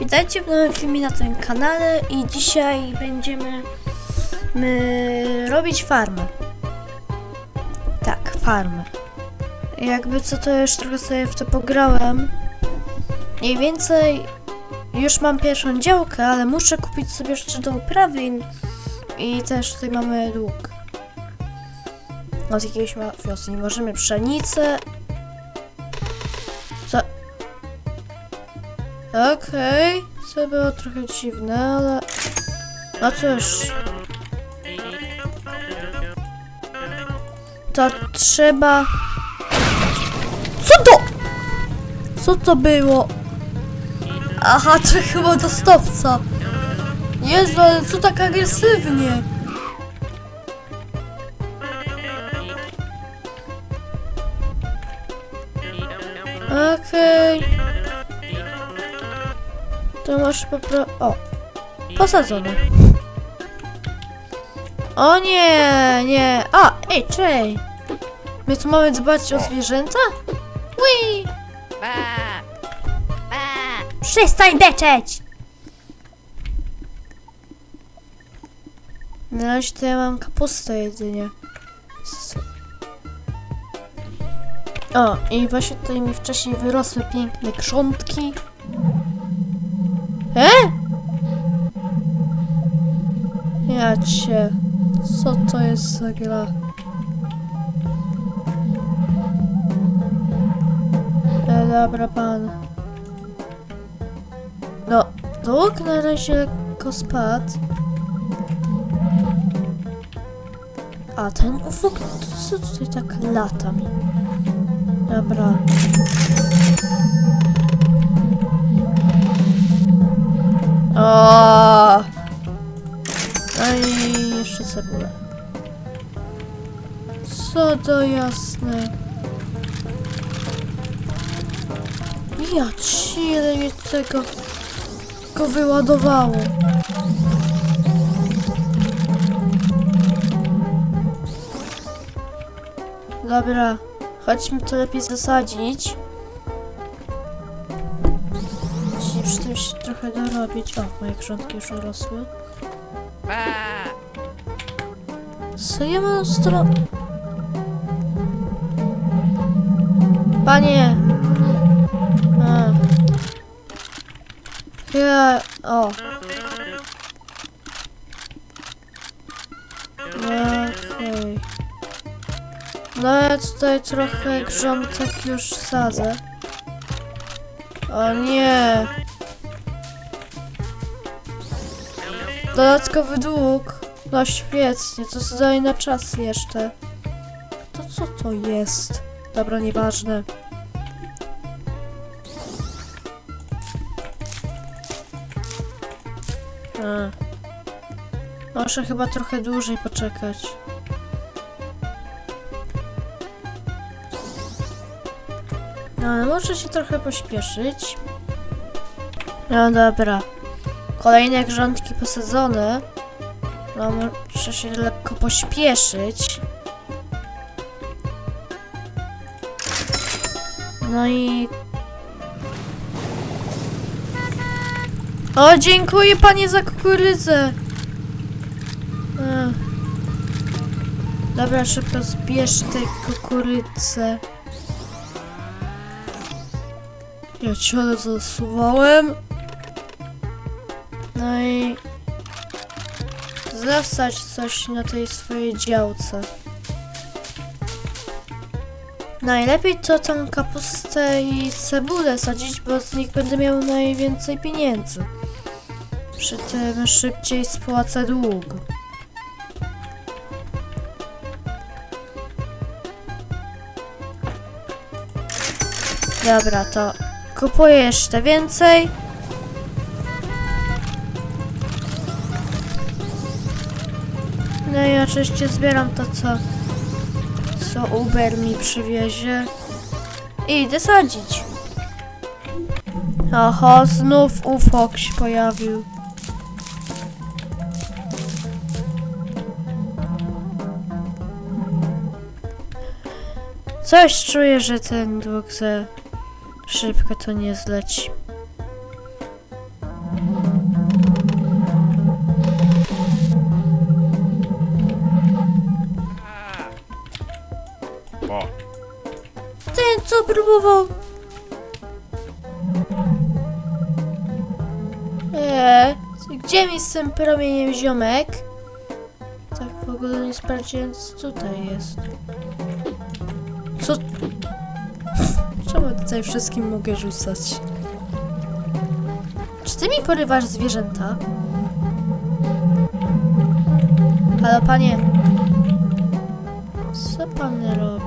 Witajcie w nowym filmie na tym kanale i dzisiaj będziemy my robić farmę. Tak, farmę. Jakby co to już trochę sobie w to pograłem. Mniej więcej już mam pierwszą działkę, ale muszę kupić sobie jeszcze do uprawy i, też tutaj mamy dług. Od jakiegoś mafiosa. Nie możemy pszenicę. Okej, to było trochę dziwne, ale... No cóż... To trzeba... Co to? Co to było? Aha, to chyba dostawca. Jezu, ale co tak agresywnie? To masz popro... O! Posadzone. O nie, nie. A, ej, czej. My tu mamy dbać o zwierzęta? Ui! Przestań beczeć! Na razie to ja mam kapustę jedynie. O, i właśnie tutaj mi wcześniej wyrosły piękne krzątki. E? Ja cię. Co to jest za gra? E, dobra, pan. No, dług na razie lekko spadł. A, ten ufuk, co tutaj tak lata mi? Dobra. O! No i jeszcze cebulę. Co to jasne. Ja ci, ile mi tego go wyładowało. Dobra, chodźmy to lepiej zasadzić. Trochę dorobić. O, moje grządki już urosły. Co ja mam stro... Panie! Ja... O. Okej. No ja tutaj trochę grządek już sadzę. O nie! Dodatkowy dług. No świetnie, to zadaje na czas jeszcze. To co to jest? Dobra, nieważne. A. Muszę chyba trochę dłużej poczekać. No, ale muszę się trochę pośpieszyć. No dobra. Kolejne grządki posadzone. No, muszę się lekko pośpieszyć. No i... O, dziękuję panie za kukurydzę. Ech. Dobra, szybko zbierz tę kukurydzę. Ja ciole zasuwałem. No i... Zawstać coś na tej swojej działce. Najlepiej to tą kapustę i cebulę sadzić, bo z nich będę miał najwięcej pieniędzy. Przy tym szybciej spłacę dług. Dobra, to kupuję jeszcze więcej. I oczywiście zbieram to, co, co Uber mi przywiezie. I idę sadzić. Oho, znów ufok się pojawił. Coś czuję, że ten dług za szybko to nie zleci. Próbował. Eee, gdzie mi z tym promieniem ziomek? Tak w ogóle nie sprawdziłem, co tutaj jest. Co? Czemu tutaj wszystkim mogę rzucać? Czy ty mi porywasz zwierzęta? Halo, panie. Co pan robi?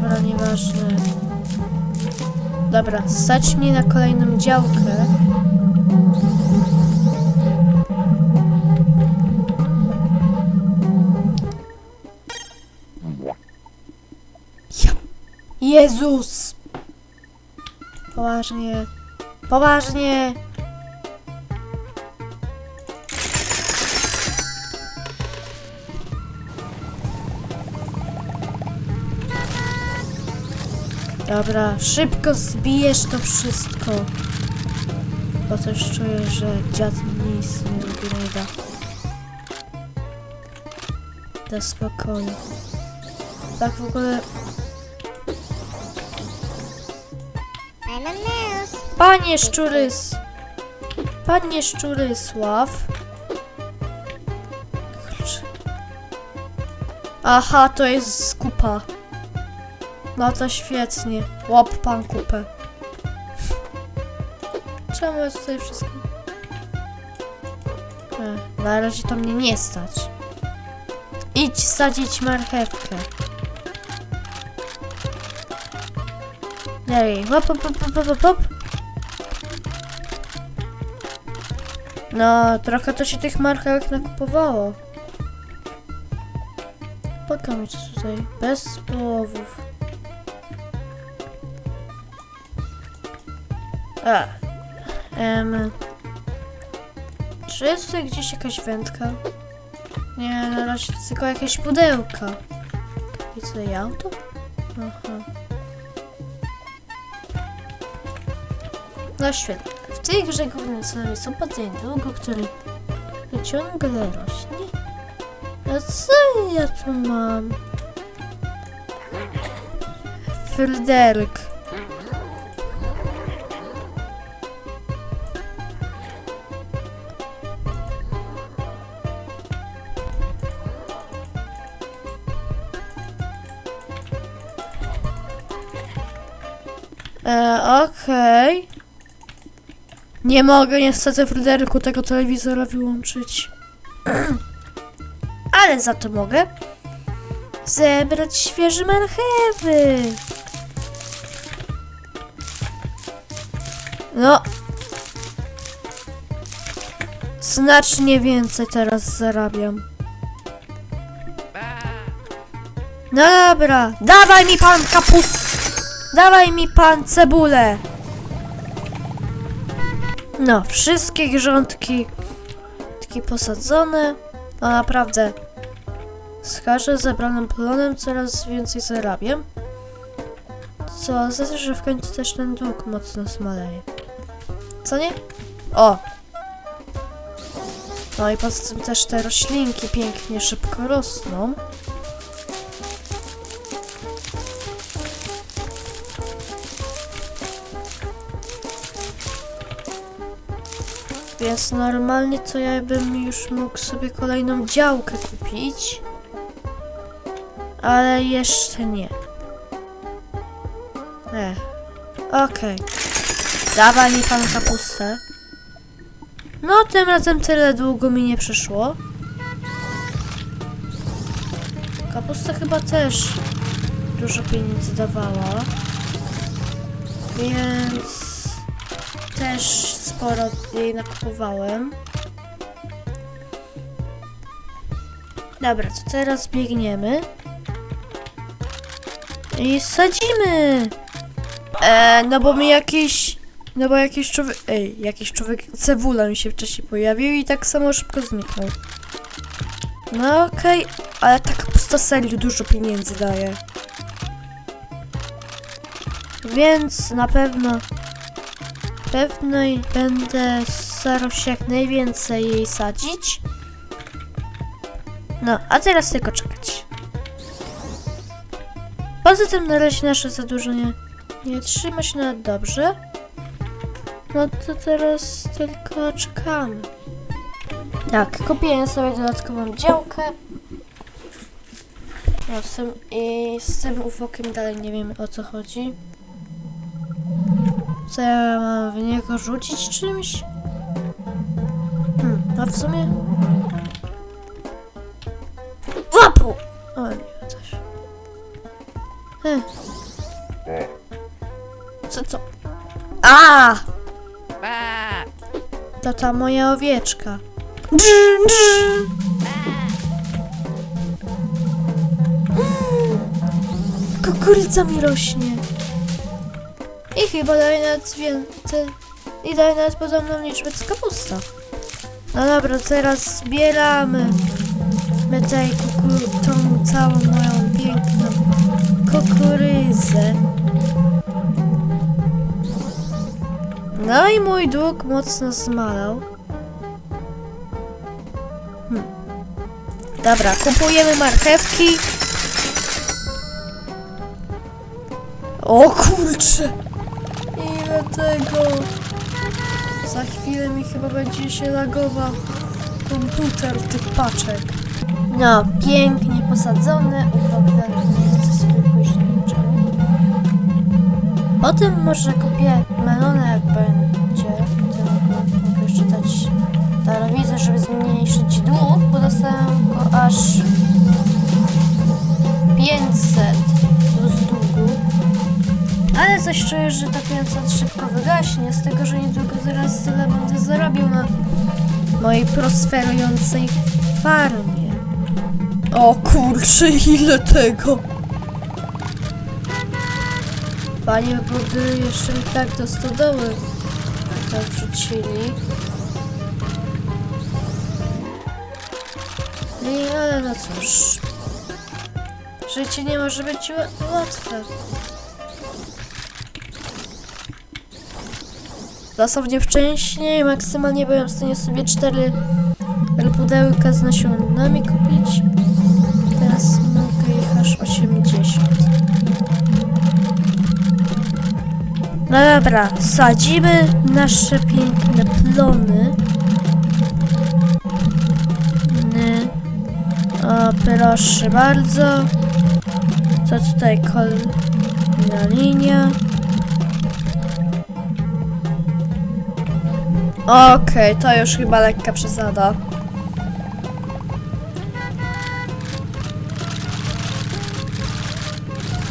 Dobra, nieważne. Dobra, stać mnie na kolejną działkę. Jezus! Poważnie. Poważnie! Dobra, szybko zbijesz to wszystko. Bo coś czuję, że dziad mi nic nie robi, nie da. Spokoju. Tak w ogóle... Panie Szczurys! Panie Szczurysław! Aha, to jest skupa. No to świetnie. Łap pan kupę. Czemu jest tutaj wszystko? E, na razie to mnie nie stać. Idź sadzić marchewkę. Dalej, hop, hop, hop, hop, hop, hop. No, trochę to się tych marchewek nakupowało. Pokaż mi tutaj. Bez połowów. A. Em. Czy jest tutaj gdzieś jakaś wędka? Nie, na razie tylko jakieś pudełka. I co, ja to? Aha. No świetnie. W tej grze głównym celem jest opłacenie długu, który ciągle rośnie. A co ja tu mam? Fryderyk. Nie mogę niestety Fryderyku tego telewizora wyłączyć. Ale za to mogę zebrać świeże marchewy. No. Znacznie więcej teraz zarabiam. No dobra, dawaj mi pan kapust. Dawaj mi pan cebulę. No, wszystkie grządki takie posadzone. No naprawdę. Z każdym zebranym plonem coraz więcej zarabiam. Co oznacza, że w końcu też ten dług mocno zmaleje. Co nie? O! No i poza tym też te roślinki pięknie szybko rosną. Więc normalnie to ja bym już mógł sobie kolejną działkę kupić. Ale jeszcze nie. E. Okej. Dawaj mi pan kapustę. No, tym razem tyle długo mi nie przyszło. Kapusta chyba też dużo pieniędzy dawała. Więc też sporo jej nakupowałem. Dobra, to teraz biegniemy. I sadzimy! E, no bo mi jakiś... No bo jakiś człowiek... Ej, jakiś człowiek... Cebula mi się wcześniej pojawił i tak samo szybko zniknął. No okej, ale tak pusta serio dużo pieniędzy daje. Więc na pewno... Pewno i będę starał się jak najwięcej jej sadzić. No, a teraz tylko czekać. Poza tym na razie nasze zadłużenie nie trzyma się nawet dobrze. No to teraz tylko czekamy. Tak, kupiłem sobie dodatkową działkę. No, z tym, I z tym ufokiem dalej nie wiem o co chodzi. Co ja mam w niego rzucić czymś? Hmm, a w sumie... Łapu! O nie, coś. Hm. Co, co? A! To ta moja owieczka. Drz, drz. Kukurydza mi rośnie. Chyba daje nawet więcej. I daje nawet podobną liczbę co kapusta. No dobra, teraz zbieramy. Kuku- tą całą moją piękną kukurydzę. No i mój dług mocno zmalał. Hmm. Dobra, kupujemy marchewki. O kurcze! Ile tego? Za chwilę mi chyba będzie się lagował komputer tych paczek. No, pięknie posadzone. Pójść na niczego. Potem może kupię melonę jak będzie. Mogę- mogę jeszcze dać telewizor, żeby zmniejszyć dług, bo dostałem go aż 500 plus długu. Ale coś czuję, że ta 500 szybko wygaśnie, z tego, że niedługo zaraz tyle będę zarabiał na mojej prosperującej farmie. O kurczę, ile tego! Panie wody jeszcze mi tak do stodoły tak wrzucili. Nie, ale no cóż. Życie nie może być ła- łatwe. Dosłownie wcześniej maksymalnie byłem w stanie sobie cztery pudełka z nasionami kupić. Teraz mogę ich aż 80. No dobra, sadzimy nasze piękne plony. Ny. O, proszę bardzo. Co tutaj kolejna linia? Okej, to już chyba lekka przesada.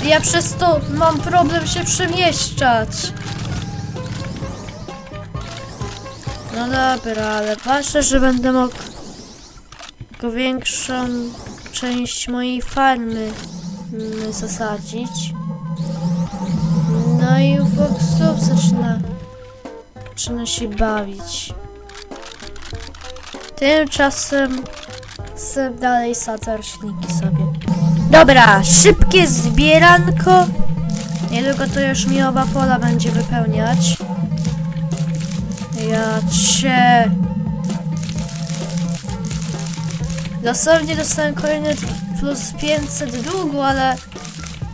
Ja przez to mam problem się przemieszczać. No dobra, ale ważne, że będę mógł większą część mojej farmy mm, zasadzić. No i Foxów zaczyna, zaczyna się bawić. Tymczasem se dalej sadzę roślinki sobie. Dobra, szybkie zbieranko. Niedługo to już mi oba pola będzie wypełniać. Ja cię. Dosłownie dostałem kolejny plus 500 długu, ale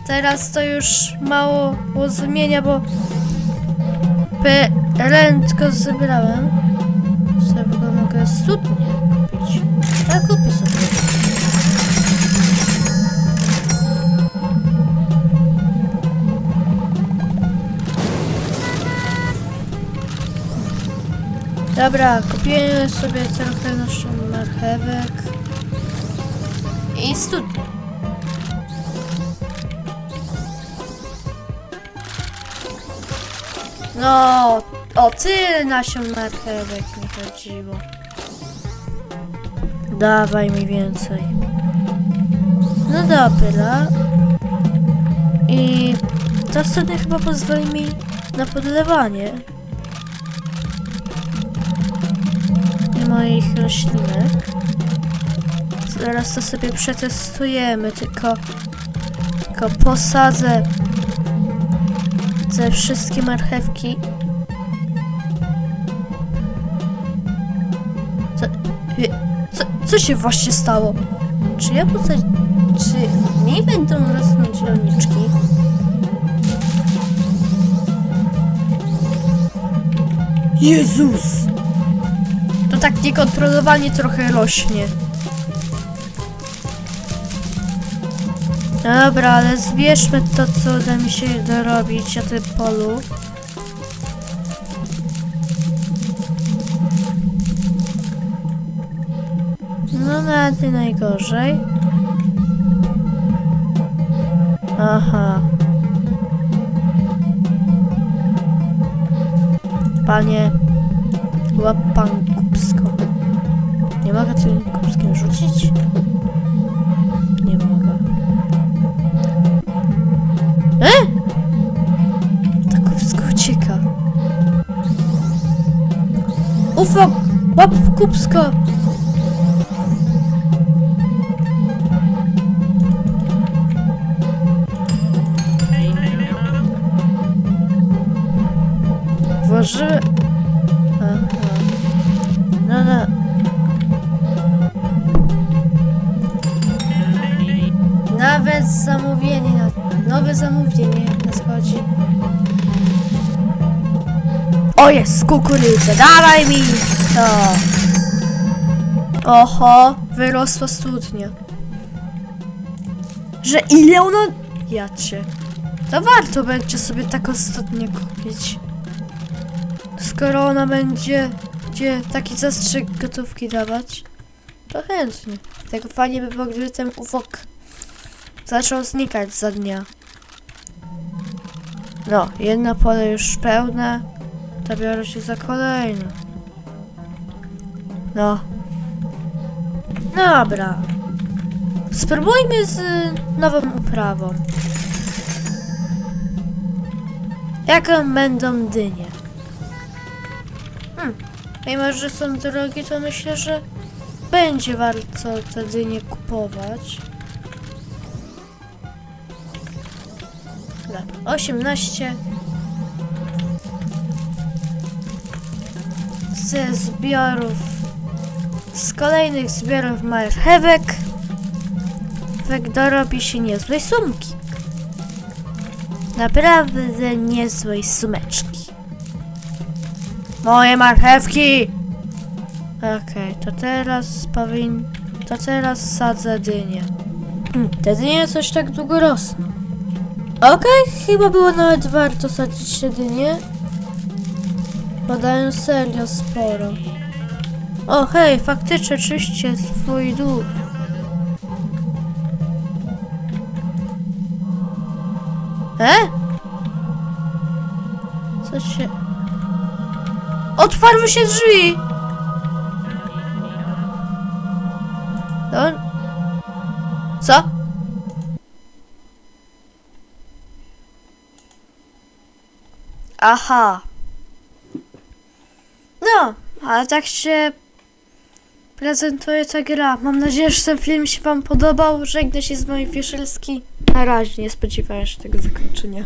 teraz to już mało zmienia, bo prędko zebrałem. Sobie ogóle mogę studnie kupić. Tak, kupię sobie. Dobra, kupiłem sobie trochę naszą marchewek i studnię. No, o tyle nasion marchewek mi chodziło. Dawaj mi więcej. No dobra. I ta studnia chyba pozwoli mi na podlewanie. moich roślinek. Zaraz to sobie przetestujemy, tylko, tylko posadzę te wszystkie marchewki. Co, się właśnie stało? Czy ja posadziłem... Czy mi będą rosnąć doniczki. Jezus! To tak niekontrolowanie trochę rośnie. Dobra, ale zbierzmy to, co uda mi się dorobić na tym polu. Nawet najgorzej. Aha. Panie, łap pan kupsko. Nie mogę tym kupskiem rzucić? Nie mogę. E? Ta kupsko ucieka. Ufo! Łap kupsko! Zamówienie, nowe zamówienie nadchodzi. O jest, kukurydza, dawaj mi to! Oho, wyrosła studnia. Że ile ona... Ja cię. To warto będzie sobie taką studnię kupić. Skoro ona będzie gdzie taki zastrzyk gotówki dawać, to chętnie. Tego fajnie by było, gdyby ten ufok zaczął znikać za dnia. No, jedno pole już pełne, to biorę się za kolejne. No. Dobra. Spróbujmy z nową uprawą. Jaką będą dynie? Hmm. Mimo, że są drogie, to myślę, że będzie warto te dynie kupować. 18. Ze zbiorów, z kolejnych zbiorów marchewek, Wek dorobi się niezłej sumki. Naprawdę niezłej sumeczki. Moje marchewki! Okej, to teraz powin... To teraz sadzę dynię. Hmm, te dynie coś tak długo rosną. Okej, chyba było nawet warto sadzić te dynie. Podają serio sporo. O hej, faktycznie czyście swój dół. E? Co się... Otwarły się drzwi! No... Co? Aha. No, ale tak się prezentuje ta gra. Mam nadzieję, że ten film się wam podobał. Żegnę się z mojej Fieszelski. Na razie, nie spodziewałem się tego zakończenia.